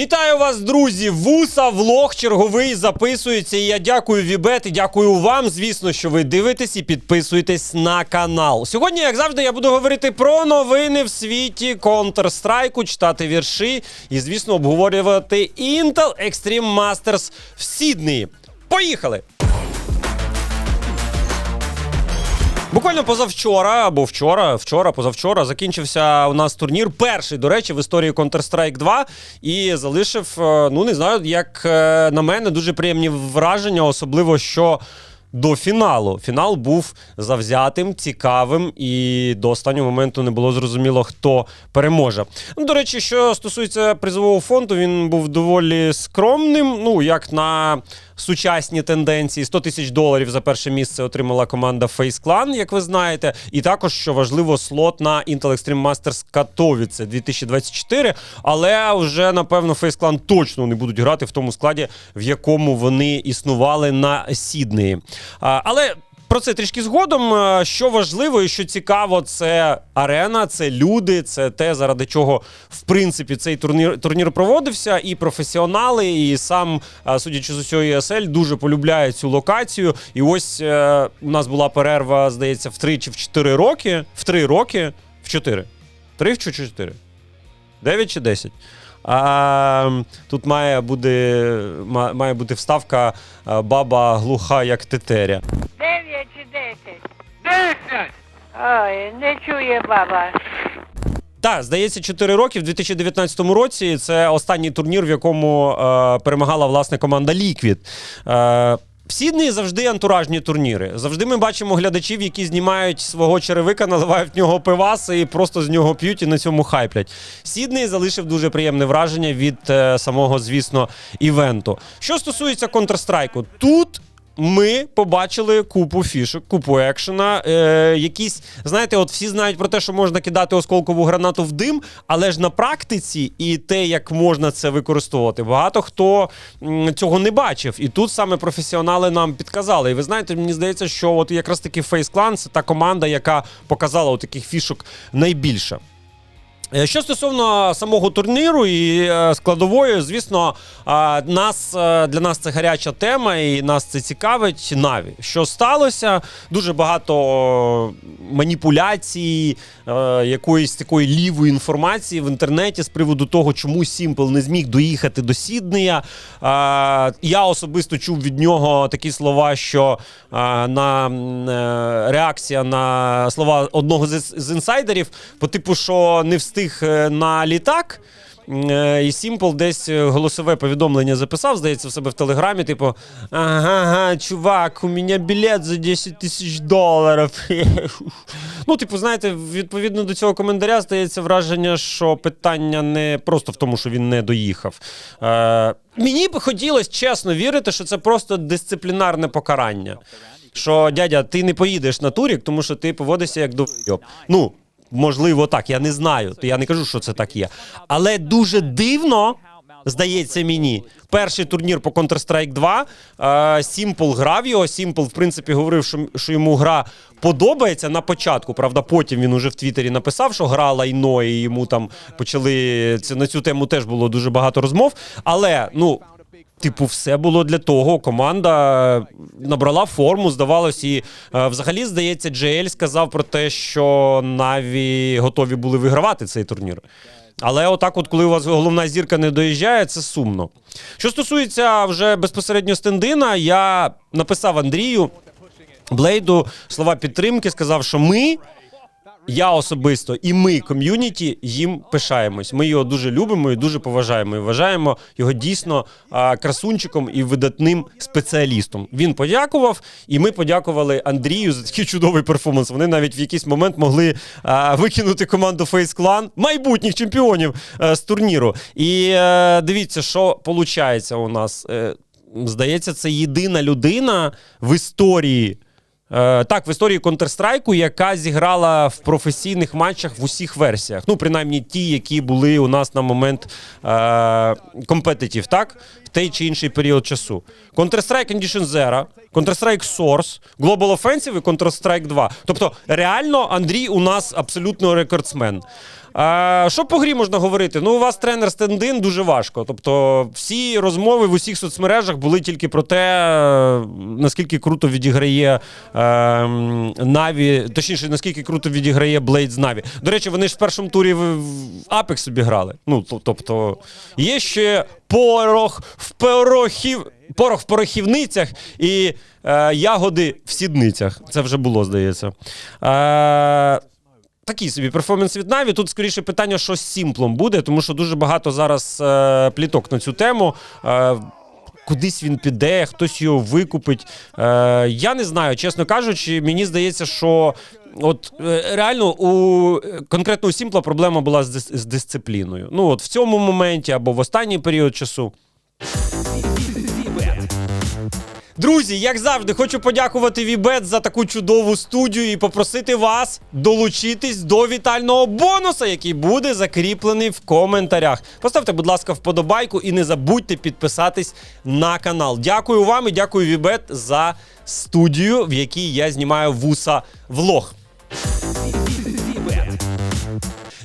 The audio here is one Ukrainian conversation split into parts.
Вітаю вас, друзі! Вуса влог черговий записується. І я дякую Вібет і дякую вам, звісно, що ви дивитесь і підписуєтесь на канал. Сьогодні, як завжди, я буду говорити про новини в світі Counter-Strike, читати вірші і, звісно, обговорювати Intel Extreme Masters в Сіднеї. Поїхали! Буквально позавчора або вчора, вчора, позавчора закінчився у нас турнір. Перший, до речі, в історії Counter-Strike 2 і залишив, е, ну не знаю, як е, на мене, дуже приємні враження, особливо що. До фіналу. Фінал був завзятим, цікавим, і до останнього моменту не було зрозуміло, хто переможе. Ну, до речі, що стосується призового фонду, він був доволі скромним. Ну, як на сучасні тенденції, 100 тисяч доларів за перше місце отримала команда Face Clan, як ви знаєте. І також, що важливо, слот на Intel Extreme Masters Katowice 2024. Але вже, напевно, Face Clan точно не будуть грати в тому складі, в якому вони існували на Сіднеї. Але. Про це трішки згодом. Е, Що важливо і що цікаво, це арена, це люди, це те, заради чого в принципі цей турнір турнір проводився. І професіонали, і сам, е, судячи з усього ESL, дуже полюбляє цю локацію. І ось е, у нас була перерва, здається, в 3 чи в 4 роки. В 3 роки, в 4. 3 чи 4? 9 чи 10? А, тут має бути, має бути вставка баба глуха, як тетеря. Дев'ять чи десять? Десять! Ой, не чує баба. Так, здається, 4 роки в 2019 році. Це останній турнір, в якому е, перемагала власне команда Ліквід. Е, в Сіднеї завжди антуражні турніри. Завжди ми бачимо глядачів, які знімають свого черевика, наливають в нього пиваси і просто з нього п'ють і на цьому хайплять. Сідней залишив дуже приємне враження від е, самого, звісно, івенту. Що стосується Counter-Strike, тут. Ми побачили купу фішок, купу екшена. Е, якісь, знаєте, от всі знають про те, що можна кидати осколкову гранату в дим, але ж на практиці і те, як можна це використовувати, багато хто цього не бачив. І тут саме професіонали нам підказали. І ви знаєте, мені здається, що от якраз таки Face Clan – це та команда, яка показала от таких фішок найбільше. Е, Що стосовно самого турніру і е, складової, звісно, нас е, для нас це гаряча тема, і нас це цікавить. Наві що сталося? Дуже багато маніпуляцій, якоїсь такої лівої інформації в інтернеті з приводу того, чому Сімпл не зміг доїхати до Сіднея. Я особисто чув від нього такі слова, що на реакція на слова одного з інсайдерів, по типу, що не встиг е, на літак. Е, І Сімпл десь е, голосове повідомлення записав, здається, в себе в телеграмі. Типу: ага, ага, чувак, у мене білет за 10 тисяч доларів. ну, типу, знаєте, відповідно до цього коментаря стається враження, що питання не просто в тому, що він не доїхав. Е, мені б хотілося чесно вірити, що це просто дисциплінарне покарання. Що дядя, ти не поїдеш на турік, тому що ти поводишся як довйоб. Ну, можливо, так, я не знаю. Я не кажу, що це так є. Але дуже дивно, здається мені, перший турнір по Counter-Strike 2. е, Сімпл грав його. Сімпл, в принципі, говорив, що йому гра подобається на початку. Правда, потім він уже в Твіттері написав, що гра лайно, і йому там почали це на цю тему теж було дуже багато розмов. Але ну. Типу, все було для того. Команда набрала форму, здавалось, і е, взагалі, здається, GL сказав про те, що Наві готові були вигравати цей турнір. Але отак, от, коли у вас головна зірка не доїжджає, це сумно. Що стосується вже безпосередньо стендина, я написав Андрію Блейду слова підтримки, сказав, що ми. Я особисто і ми, ком'юніті, їм пишаємось. Ми його дуже любимо і дуже поважаємо. І вважаємо його дійсно красунчиком і видатним спеціалістом. Він подякував, і ми подякували Андрію за такий чудовий перформанс. Вони навіть в якийсь момент могли викинути команду Face Clan, майбутніх чемпіонів а, з турніру. І е, дивіться, що виходить у нас. Е, здається, це єдина людина в історії. Е, так, в історії Counter-Strike, яка зіграла в професійних матчах в усіх версіях. Ну, принаймні ті, які були у нас на момент компетитів, так? В той чи інший період часу. Counter-Strike Condition Zero, Counter-Strike Source, Global Offensive і Counter-Strike 2. Тобто, реально, Андрій у нас абсолютно рекордсмен. А, що по грі можна говорити? Ну, у вас тренер стендин дуже важко. Тобто, всі розмови в усіх соцмережах були тільки про те, наскільки круто відіграє е, Наві, точніше, наскільки круто відіграє Блейд з Наві. До речі, вони ж в першому турі в, в Апекс обіграли. Ну, тобто, є ще порох в порохів. Порох в порохівницях і е, ягоди в сідницях. Це вже було, здається. Е, Такий собі перформанс від Наві. Тут скоріше питання, що з Сімплом буде, тому що дуже багато зараз е, пліток на цю тему. Е, Кудись він піде, хтось його викупить. Е, я не знаю, чесно кажучи, мені здається, що от е, реально у конкретно у Сімпла проблема була з, дис- з дисципліною. Ну от в цьому моменті або в останній період часу. Друзі, як завжди, хочу подякувати Вібет за таку чудову студію і попросити вас долучитись до вітального бонуса, який буде закріплений в коментарях. Поставте, будь ласка, вподобайку і не забудьте підписатись на канал. Дякую вам і дякую Вібет за студію, в якій я знімаю вуса влог.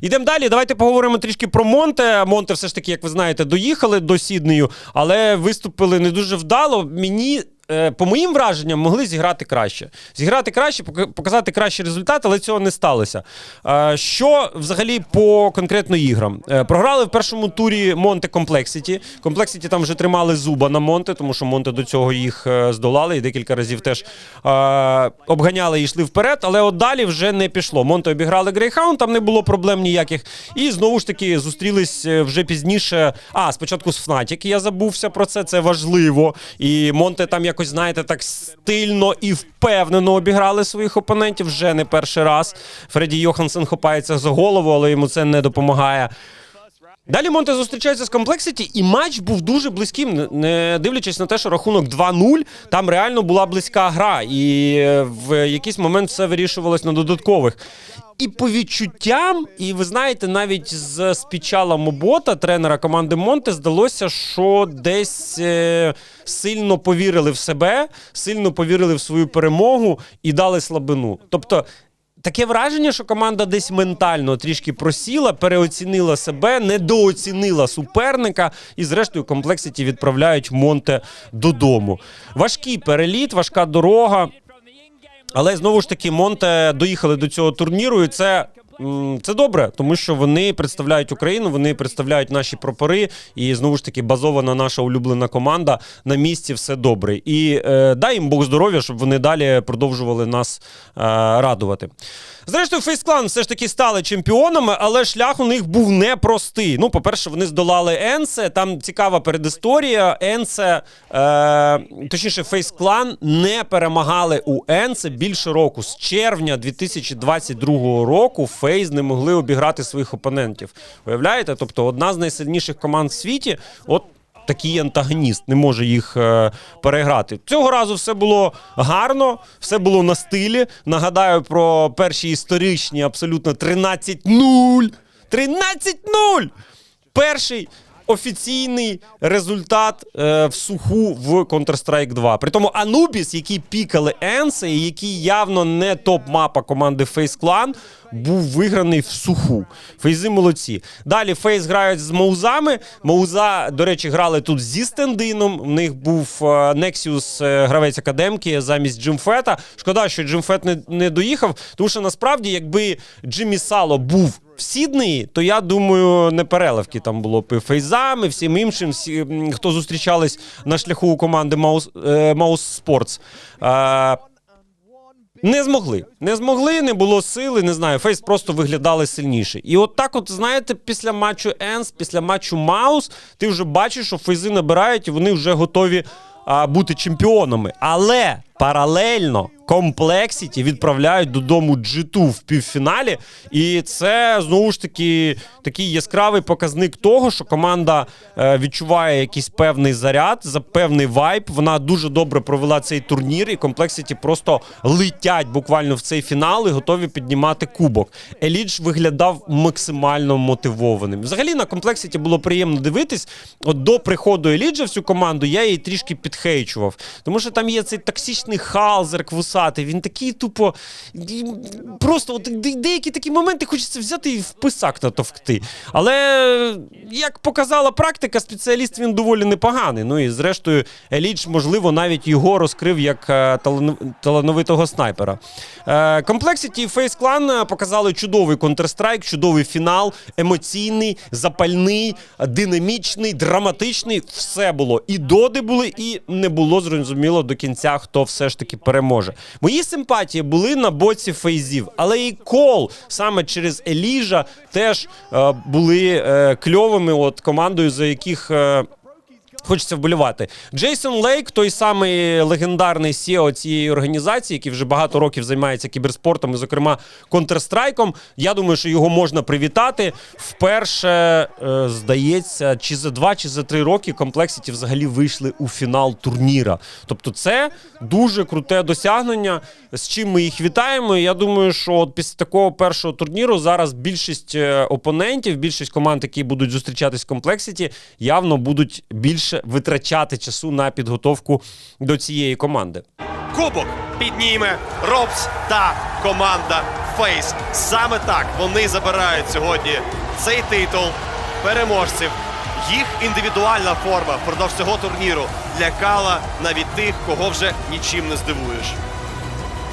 Йдемо далі. Давайте поговоримо трішки про Монте. Монте, все ж таки, як ви знаєте, доїхали до Сіднею, але виступили не дуже вдало. Мені. Е, По моїм враженням, могли зіграти краще. Зіграти краще, показати кращий результат, але цього не сталося. Е, Що взагалі по конкретно іграм? Е, Програли в першому турі Монте Комплексіті. Комплексіті там вже тримали зуба на Монте, тому що Монте до цього їх здолали і декілька разів теж обганяли і йшли вперед. Але от далі вже не пішло. Монте обіграли Грейхаунд, там не було проблем ніяких. І знову ж таки зустрілись вже пізніше. А, спочатку з Фнатік, я забувся про це, це важливо. І Монте там якось, знаєте, так стильно і впевнено обіграли своїх опонентів вже не перший раз. Фредді Йохансен хопається за голову, але йому це не допомагає. Далі Монте зустрічається з Комплексіті, і матч був дуже близьким, не- дивлячись на те, що рахунок 2-0, там реально була близька гра, і е, в якийсь момент все вирішувалось на додаткових. І по відчуттям, і ви знаєте, навіть з спічала Мобота, тренера команди Монте, здалося, що десь е, сильно повірили в себе, сильно повірили в свою перемогу і дали слабину. Тобто. Таке враження, що команда десь ментально трішки просіла, переоцінила себе, недооцінила суперника, і зрештою комплексіті відправляють Монте додому. Важкий переліт, важка дорога. Але знову ж таки, Монте доїхали до цього турніру, і це. Це добре, тому що вони представляють Україну, вони представляють наші прапори, і знову ж таки базована наша улюблена команда на місці. Все добре. І е, дай їм Бог здоров'я, щоб вони далі продовжували нас е, радувати. Зрештою, Фейсклан все ж таки стали чемпіонами, але шлях у них був непростий. Ну, по-перше, вони здолали Енсе. Там цікава передісторія. Енсе, е, точніше, Фейсклан не перемагали у Енсе більше року. З червня 2022 року Фейс не могли обіграти своїх опонентів. Уявляєте? Тобто, одна з найсильніших команд в світі. От такий антагоніст не може їх е, переграти. Цього разу все було гарно, все було на стилі. Нагадаю про перші історичні абсолютно 13-0. 13-0! Перший офіційний результат е, в суху в Counter-Strike 2. При тому Анубіс, які пікали Енсе, і який явно не топ-мапа команди Face Clan, був виграний в суху. Фейзи молодці. Далі Фейс грають з Маузами. Мауза, до речі, грали тут зі стендином. В них був Nexus, е, гравець академки замість Джимфета. Шкода, що Джимфет не, не доїхав, тому що насправді, якби Джиммі Сало був в Сіднеї, то я думаю, не переливки там було б і фейзами, всім іншим, всі, хто зустрічались на шляху у команди Маус, е, Маус Спортс. Е, не змогли. Не змогли, не було сили, не знаю. Фейс просто виглядали сильніше. І от так, от, знаєте, після матчу Енс, після матчу Маус, ти вже бачиш, що фейзи набирають і вони вже готові а, бути чемпіонами. Але паралельно Комплексіті відправляють додому G2 в півфіналі. І це знову ж таки такий яскравий показник того, що команда е, відчуває якийсь певний заряд, за певний вайб. Вона дуже добре провела цей турнір, і Комплексіті просто летять буквально в цей фінал і готові піднімати кубок. Елідж виглядав максимально мотивованим. Взагалі на Комплексіті було приємно дивитись. От до приходу Еліджа в цю команду я її трішки підхейчував, тому що там є цей токсичний динамічний Халзер квусатий. Він такий тупо. Просто от деякі такі моменти хочеться взяти і в писак натовкти. Але як показала практика, спеціаліст він доволі непоганий. Ну і зрештою, Еліч, можливо, навіть його розкрив як е, талановитого снайпера. Complexity і Clan е, показали чудовий Counter-Strike, чудовий фінал, емоційний, запальний, динамічний, драматичний. Все було. І доди були, і не було зрозуміло до кінця, хто все ж таки переможе. Мої симпатії були на боці фейзів, але і кол саме через Еліжа теж е, були е, кльовими от командою, за яких. Е, Хочеться вболівати. Джейсон Лейк, той самий легендарний CEO цієї організації, який вже багато років займається кіберспортом, і, зокрема, Counter-Strike. Я думаю, що його можна привітати. Вперше, е, здається, чи за два, чи за три роки Complexity взагалі вийшли у фінал турніра. Тобто, це дуже круте досягнення, з чим ми їх вітаємо. Я думаю, що от після такого першого турніру зараз більшість е, опонентів, більшість команд, які будуть зустрічатись в Complexity, явно будуть більше витрачати часу на підготовку до цієї команди. Кубок підніме Робс та команда Фейс. Саме так вони забирають сьогодні цей титул переможців. Їх індивідуальна форма впродовж цього турніру лякала навіть тих, кого вже нічим не здивуєш.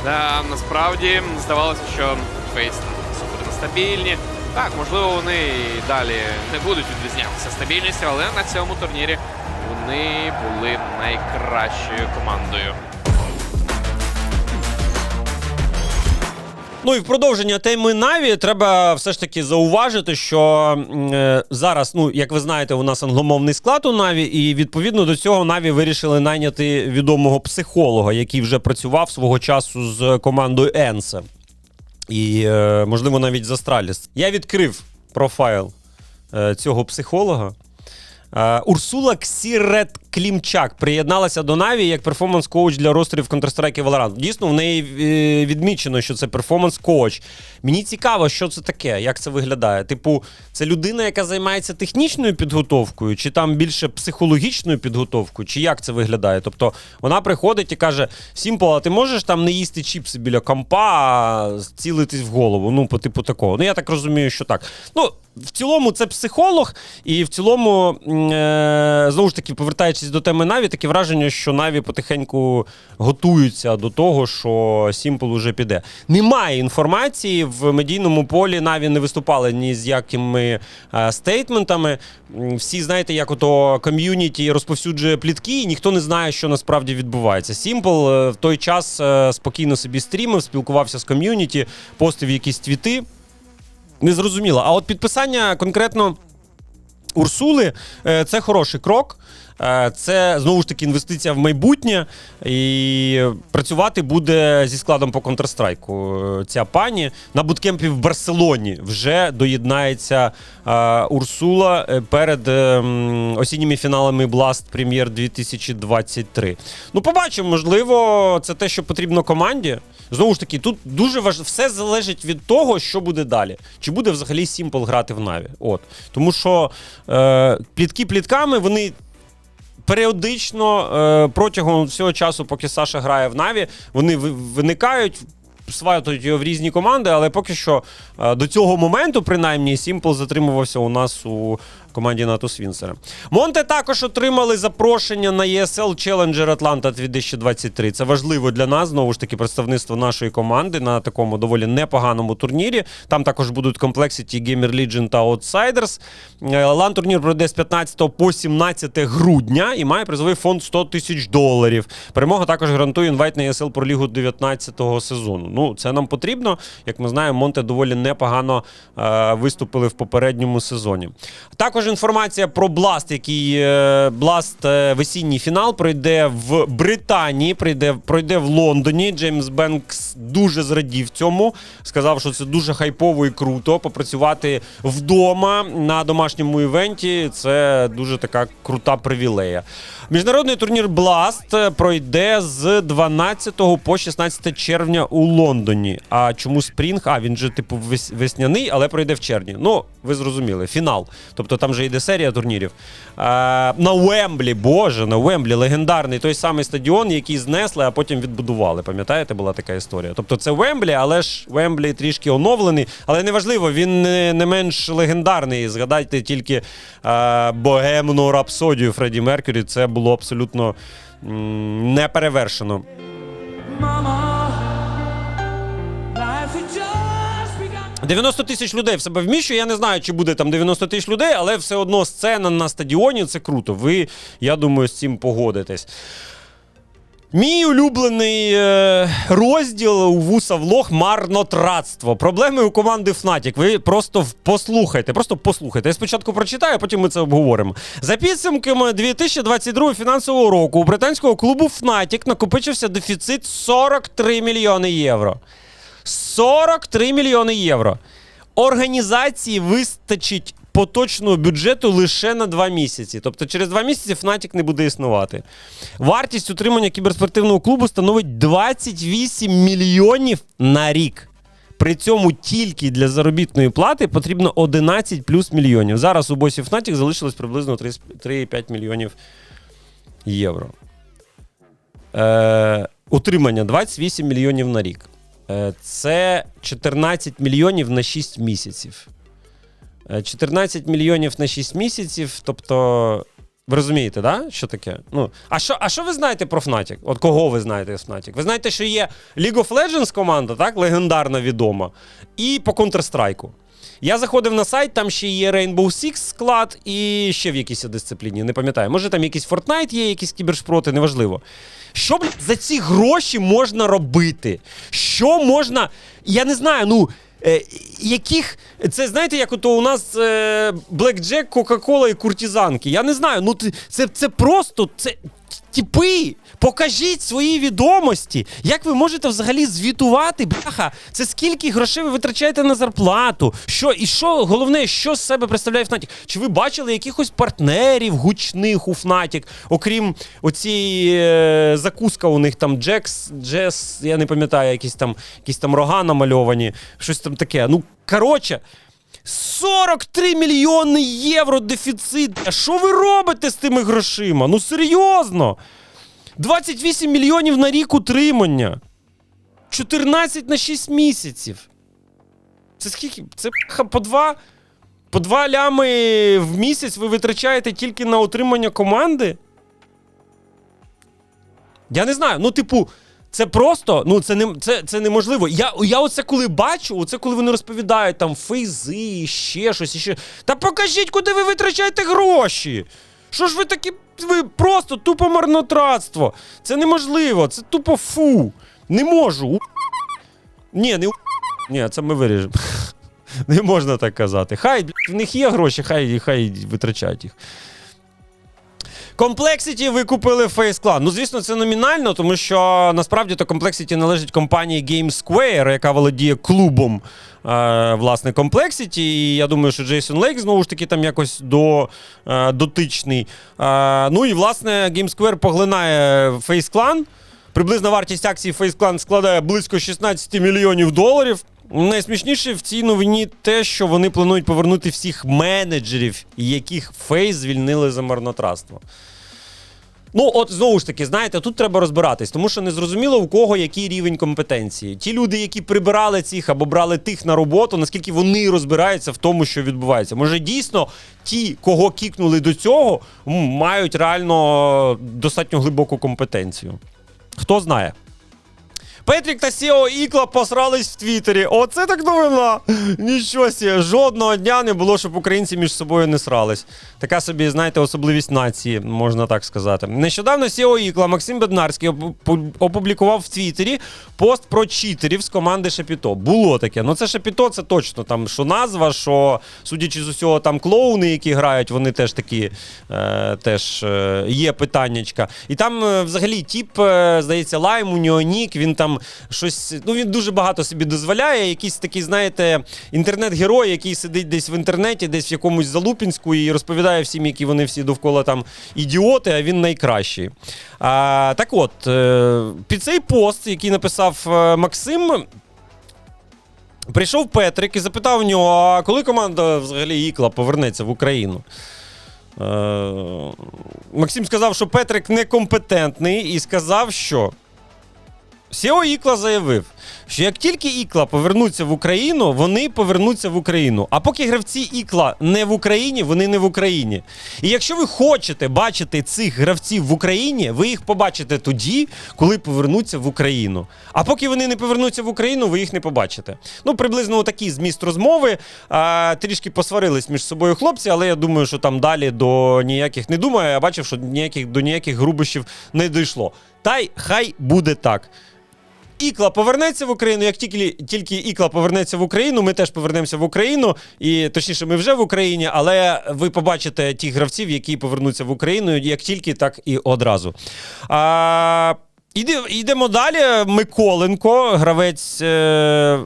Да, насправді здавалося, що фейс супер нестабільні. Так, можливо, вони і далі не будуть відрізнятися стабільністю, але на цьому турнірі вони були найкращою командою. Ну і в продовження теми Наві треба все ж таки зауважити, що е, зараз, ну як ви знаєте, у нас англомовний склад у Наві, і відповідно до цього Наві вирішили найняти відомого психолога, який вже працював свого часу з командою Енсе. І, е, можливо, навіть з Астраліс. Я відкрив профайл е, цього психолога. Е, Урсула Ксірет Клімчак приєдналася до Наві як перформанс-коуч для ростерів Counter-Strike і Valorant. Дійсно, в неї е, відмічено, що це перформанс-коуч. Мені цікаво, що це таке, як це виглядає. Типу, це людина, яка займається технічною підготовкою, чи там більше психологічною підготовкою, чи як це виглядає? Тобто вона приходить і каже: Сімпл, а ти можеш там не їсти чіпси біля компа, а цілитись в голову. Ну, по типу такого. Ну, я так розумію, що так. Ну, в цілому, це психолог, і в цілому, е, знову ж таки, повертаючись до теми Наві, таке враження, що Наві потихеньку готуються до того, що Сімпл уже піде. Немає інформації в медійному полі. Наві не виступали ні з якими е, стейтментами. Всі знаєте, як ото ком'юніті розповсюджує плітки, і ніхто не знає, що насправді відбувається. Сімпл е, в той час спокійно собі стрімив, спілкувався з ком'юніті, постив якісь твіти. Не зрозуміло. А от підписання конкретно Урсули е, це хороший крок. Е, Це знову ж таки інвестиція в майбутнє, і працювати буде зі складом по Counter-Strike е, ця пані. На буткемпі в Барселоні вже доєднається е, Урсула перед е, осінніми фіналами Blast Premier 2023. Ну, побачимо, можливо, це те, що потрібно команді. Знову ж таки, тут дуже важливо, все залежить від того, що буде далі. Чи буде взагалі Сімпл грати в Наві. От. Тому що е, плітки плітками, вони періодично е, протягом всього часу, поки Саша грає в Наві, вони ви- виникають. Сватують його в різні команди, але поки що е, до цього моменту, принаймні, Сімпл затримувався у нас у команді НАТО Свінсера. Монте також отримали запрошення на ESL Challenger Atlanta 2023. Це важливо для нас, знову ж таки, представництво нашої команди на такому доволі непоганому турнірі. Там також будуть Complexity, Gamer Legion та Outsiders. Е, Лан турнір пройде з 15 по 17 грудня і має призовий фонд 100 тисяч доларів. Перемога також гарантує інвайт на ESL про лігу 19-го сезону. Ну, це нам потрібно. Як ми знаємо, Монте доволі непогано е, виступили в попередньому сезоні. Також інформація про Бласт, який е, Бласт е, весінній фінал пройде в Британії, пройде, пройде в Лондоні. Джеймс Бенкс дуже зрадів цьому. Сказав, що це дуже хайпово і круто. Попрацювати вдома на домашньому івенті. Це дуже така крута привілея. Міжнародний турнір Бласт е, пройде з 12 по 16 червня у Лондоні. А чому Спрінг? А він же типу весняний, але пройде в червні. Ну, ви зрозуміли, фінал. Тобто там вже йде серія турнірів. Е, на Уемблі, боже, на Уемблі, легендарний той самий стадіон, який знесли, а потім відбудували. Пам'ятаєте, була така історія. Тобто це Уемблі, але ж Уемблі трішки оновлений. Але неважливо, він не, менш легендарний. Згадайте тільки е, богемну рапсодію Фредді Меркюрі. Це було абсолютно не just begun. 90 тисяч людей в себе вміщує. Я не знаю, чи буде там 90 тисяч людей, але все одно сцена на стадіоні це круто. Ви, я думаю, з цим погодитесь. Мій улюблений е, розділ у вуса влог марнотратство. Проблеми у команди Fnatic. Ви просто послухайте, просто послухайте. Я спочатку прочитаю, а потім ми це обговоримо. За підсумками 2022 фінансового року у британського клубу Fnatic накопичився дефіцит 43 мільйони євро. 43 мільйони євро. Організації вистачить поточного бюджету лише на два місяці. Тобто через два місяці Fnatic не буде існувати. Вартість утримання кіберспортивного клубу становить 28 мільйонів на рік. При цьому тільки для заробітної плати потрібно 11 плюс мільйонів. Зараз у босі Fnatic залишилось приблизно 3 3,5 мільйонів євро. Е, утримання 28 мільйонів на рік. Е, Це 14 мільйонів на 6 місяців. Е, 14 мільйонів на 6 місяців. Тобто, ви розумієте, да? що таке? Ну, а що, а що ви знаєте про Fnatic? От кого ви знаєте з Fnatic? Ви знаєте, що є League of Legends команда, так, легендарна відома, і по Counter-Strike. Я заходив на сайт, там ще є Rainbow Six склад і ще в якійсь дисципліні. Не пам'ятаю. Може там якийсь Fortnite є, якісь кібершпроти, неважливо. Що блядь, за ці гроші можна робити? Що можна. Я не знаю, ну. Е, яких. Це знаєте, як ото у нас Блекджек, Кока-Кола і куртизанки. Я не знаю. Ну це, це просто. Це тіпи. Покажіть свої відомості. Як ви можете взагалі звітувати? Бляха, це скільки грошей ви витрачаєте на зарплату? Що і що головне, що з себе представляє Fnatic? Чи ви бачили якихось партнерів гучних у Fnatic? Окрім оцієї е, закуска у них там Джекс, Джес, я не пам'ятаю, якісь там, якісь там рога намальовані, щось там таке. Ну, коротше. 43 мільйони євро дефіцит. А що ви робите з тими грошима? Ну серйозно. 28 мільйонів на рік утримання. 14 на 6 місяців. Це скільки? Це по два, по два лями в місяць ви витрачаєте тільки на утримання команди? Я не знаю. Ну, типу, це просто, ну це не це, це неможливо. Я, я оце коли бачу, оце коли вони розповідають там фейзи, ще щось, ще. Та покажіть, куди ви витрачаєте гроші. Що ж ви такі. Ви просто тупо марнотратство. Це неможливо, це тупо фу. Не можу. Ні, не Ні, це ми виріжемо. Не можна так казати. Хай в них є гроші, хай, хай витрачають їх. Complexity ви купили Face Clan. Ну, звісно, це номінально, тому що насправді то Complexity належить компанії Game Square, яка володіє клубом е, власне Complexity. І я думаю, що Джейсон Лейк знову ж таки там якось до, е, дотичний. Е, ну і власне Game Square поглинає Face Clan. Приблизна вартість акцій Face Clan складає близько 16 мільйонів доларів. Найсмішніше в цій новині те, що вони планують повернути всіх менеджерів, яких Фейс звільнили за марнотратство. Ну, от знову ж таки, знаєте, тут треба розбиратись, тому що не зрозуміло, у кого який рівень компетенції. Ті люди, які прибирали цих або брали тих на роботу, наскільки вони розбираються в тому, що відбувається. Може, дійсно ті, кого кікнули до цього, мають реально достатньо глибоку компетенцію. Хто знає. Петрік та Сіо Ікла посрались в Твіттері. Оце так новина. Нічого сі, жодного дня не було, щоб українці між собою не срались. Така собі, знаєте, особливість нації, можна так сказати. Нещодавно Сіо Ікла Максим Беднарський опублікував в Твіттері пост про читерів з команди Шапіто. Було таке. Ну це Шапіто, це точно там, що назва, що, судячи з усього, там клоуни, які грають, вони теж такі е, теж е, є питаннячка. І там е, взагалі тіп, е, здається, лайм, у нього нік, він там щось. Ну він дуже багато собі дозволяє. Якийсь такий, знаєте, інтернет-герой, який сидить десь в інтернеті, десь в якомусь Залупінську і розповідає всім, які вони всі довкола там ідіоти, а він найкращий. А, так от, е, під цей пост, який написав е, Максим. Прийшов Петрик і запитав у нього, а коли команда взагалі Ікла повернеться в Україну? Е, Максим сказав, що Петрик некомпетентний і сказав, що Сіо Ікла заявив, що як тільки Ікла повернуться в Україну, вони повернуться в Україну. А поки гравці Ікла не в Україні, вони не в Україні. І якщо ви хочете бачити цих гравців в Україні, ви їх побачите тоді, коли повернуться в Україну. А поки вони не повернуться в Україну, ви їх не побачите. Ну, приблизно такий зміст розмови. А, трішки посварились між собою хлопці, але я думаю, що там далі до ніяких не думаю. Я бачив, що ніяких до ніяких грубощів не дійшло. Та й хай буде так. Ікла повернеться в Україну. Як тільки, тільки Ікла повернеться в Україну, ми теж повернемося в Україну. І точніше, ми вже в Україні, але ви побачите тих гравців, які повернуться в Україну, як тільки, так і одразу. А, йдемо далі. Миколенко, гравець. Е,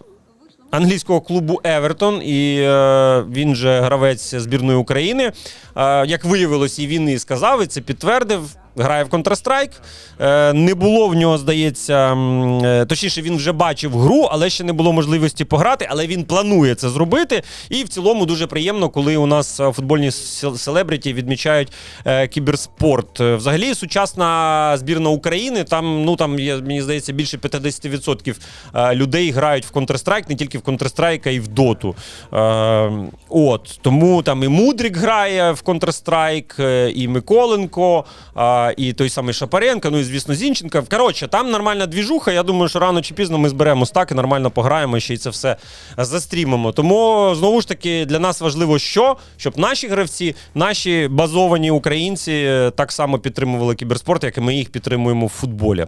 Англійського клубу Евертон, і е, він же гравець збірної України. Е, як виявилось, і він і сказав, і це підтвердив. Грає в Counter-Strike. Е, не було в нього, здається, е, точніше, він вже бачив гру, але ще не було можливості пограти. Але він планує це зробити. І в цілому дуже приємно, коли у нас е, футбольні селебріті відмічають кіберспорт. Взагалі, сучасна збірна України, там, ну там є, мені здається, більше 50% е, людей грають в Counter-Strike, не тільки в Counter-Strike, а й в Доту. От, тому там і Мудрік грає в Counter-Strike, і Миколенко, е, і той самий Шапаренко, ну і звісно, Зінченко. Коротше, там нормальна двіжуха. Я думаю, що рано чи пізно ми зберемо стак і нормально пограємо ще й це все застрімимо. Тому знову ж таки для нас важливо, що щоб наші гравці, наші базовані українці е, так само підтримували кіберспорт, як і ми їх підтримуємо в футболі.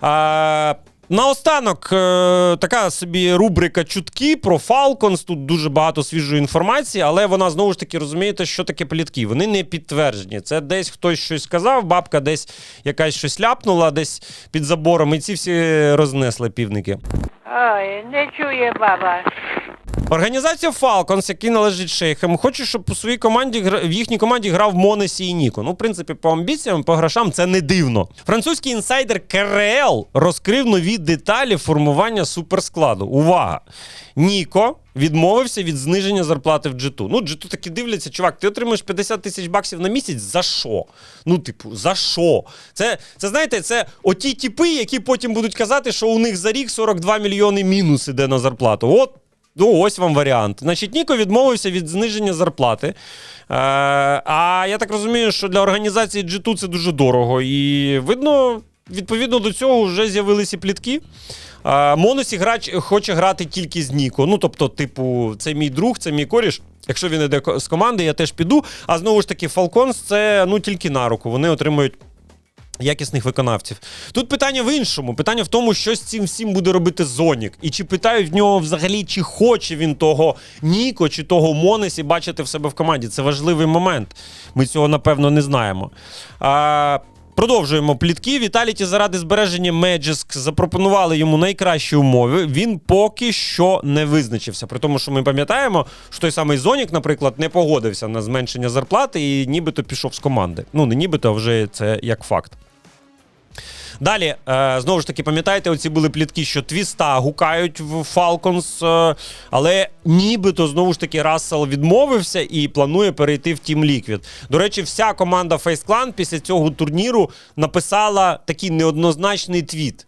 А, Наостанок, е, така собі рубрика чутки про Falcons. Тут дуже багато свіжої інформації, але вона знову ж таки розумієте, що таке плітки. Вони не підтверджені. Це десь хтось щось сказав, бабка десь якась щось ляпнула, десь під забором, і ці всі рознесли півники. Ой, не чує баба. Організація Falcons, який належить шейхам, хоче, щоб у своїй команді в їхній команді грав Монесі і Ніко. Ну, в принципі, по амбіціям, по грошам це не дивно. Французький інсайдер КРЛ розкрив нові деталі формування суперскладу. Увага! Ніко відмовився від зниження зарплати в джиту. Ну, джиту таки дивляться, чувак, ти отримуєш 50 тисяч баксів на місяць. За що? Ну, типу, за що? Це, це знаєте, це оті тіпи, які потім будуть казати, що у них за рік 42 мільйони мінус іде на зарплату. От Ну, ось вам варіант. Значить, Ніко відмовився від зниження зарплати. Е, а я так розумію, що для організації G2 це дуже дорого. І видно, відповідно до цього вже з'явилися плітки. Е, Моносі грач хоче грати тільки з Ніко. Ну, тобто, типу, це мій друг, це мій коріш. Якщо він іде з команди, я теж піду. А знову ж таки, Falcons це ну тільки на руку. Вони отримують якісних виконавців. Тут питання в іншому. Питання в тому, що з цим всім буде робити Зонік. І чи питають в нього взагалі, чи хоче він того Ніко, чи того Монесі бачити в себе в команді. Це важливий момент. Ми цього, напевно, не знаємо. А, Продовжуємо плітки. Віталіті заради збереження Меджиск запропонували йому найкращі умови. Він поки що не визначився. При тому, що ми пам'ятаємо, що той самий Зонік, наприклад, не погодився на зменшення зарплати і нібито пішов з команди. Ну, не нібито, а вже це як факт. Далі, е, знову ж таки, пам'ятаєте, оці були плітки, що твіста гукають в Falcons, е, але нібито знову ж таки Рассел відмовився і планує перейти в Team Liquid. До речі, вся команда Face Clan після цього турніру написала такий неоднозначний твіт.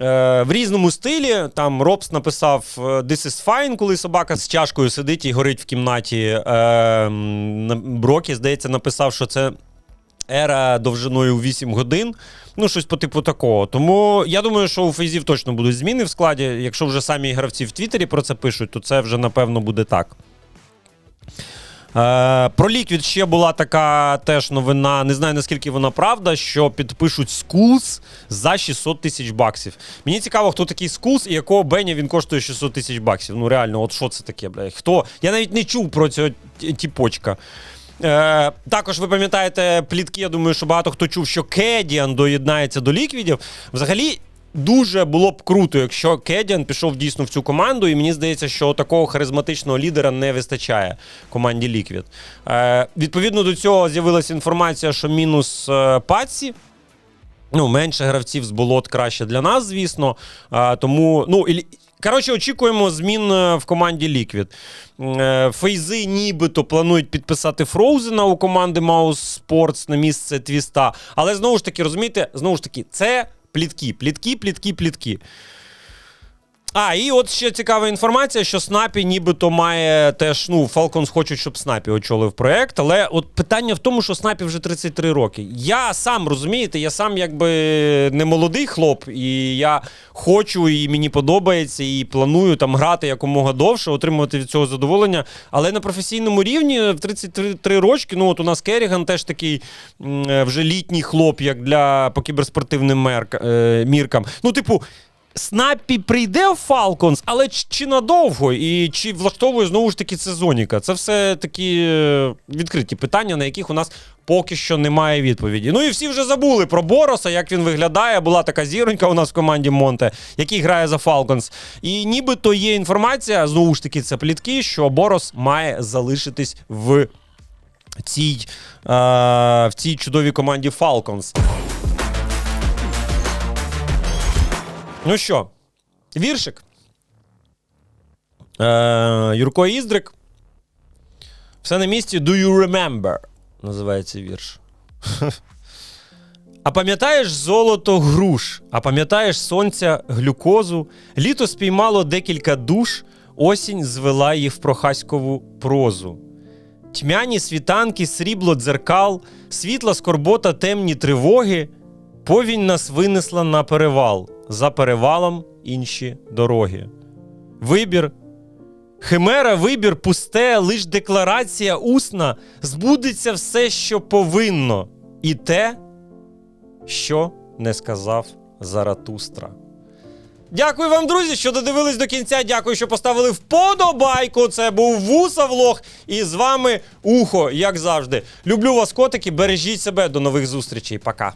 Е, в різному стилі там Робс написав This is fine, коли собака з чашкою сидить і горить в кімнаті. Брокі, здається, написав, що це ера довжиною 8 годин. Ну, щось по типу такого. Тому я думаю, що у Фейзів точно будуть зміни в складі. Якщо вже самі гравці в Твіттері про це пишуть, то це вже напевно буде так. Е, про Ліквід ще була така теж новина. Не знаю наскільки вона правда, що підпишуть Скулс за 600 тисяч баксів. Мені цікаво, хто такий Скулс і якого Беня він коштує 600 тисяч баксів. Ну реально, от що це таке, бля? Хто? Я навіть не чув про цього ті- тіпочка. Е, також ви пам'ятаєте плітки, я думаю, що багато хто чув, що Кедіан доєднається до ліквідів. Взагалі. Дуже було б круто, якщо Кедіан пішов дійсно в цю команду, і мені здається, що такого харизматичного лідера не вистачає команді Ліквід. Е, відповідно до цього з'явилася інформація, що мінус е, Паці. Ну, менше гравців з болот краще для нас, звісно. А, тому, ну, і, Коротше, очікуємо змін е, в команді Liquid. Е, Фейзи нібито планують підписати Фроузена у команди Mouse Sports на місце Твіста. Але знову ж таки, розумієте, знову ж таки, це плітки, плітки, плітки, плітки. А, і от ще цікава інформація, що Снапі нібито має теж, ну, Falcons хочуть, щоб Снапі очолив проект, але от питання в тому, що Снапі вже 33 роки. Я сам розумієте, я сам якби не молодий хлоп, і я хочу, і мені подобається, і планую там грати якомога довше, отримувати від цього задоволення. Але на професійному рівні в 33 рочки, ну от у нас Керіган теж такий е, вже літній хлоп, як для по кіберспортивним мерк, е, міркам. Ну, типу. Снаппі прийде в Falcons, але чи, надовго, і чи влаштовує знову ж таки це Зоніка? Це все такі е, відкриті питання, на яких у нас поки що немає відповіді. Ну і всі вже забули про Бороса, як він виглядає. Була така зіронька у нас в команді Монте, який грає за Falcons. І нібито є інформація, знову ж таки, це плітки, що Борос має залишитись в цій, е, в цій чудовій команді Falcons. Ну що, віршик. Е, Юрко Іздрик. Все на місці. Do you remember? Називається вірш. А пам'ятаєш золото груш, а пам'ятаєш сонця глюкозу, літо спіймало декілька душ, осінь звела їх в прохаськову прозу. Тьмяні світанки, срібло дзеркал, світла скорбота, темні тривоги. Повінь нас винесла на перевал, за перевалом інші дороги. Вибір. Химера, вибір, пусте, лиш декларація усна, збудеться все, що повинно, і те, що не сказав Заратустра. Дякую вам, друзі, що додивились до кінця. Дякую, що поставили вподобайку. Це був Вуса Влог. І з вами Ухо, як завжди. Люблю вас, котики. Бережіть себе. До нових зустрічей. Пока.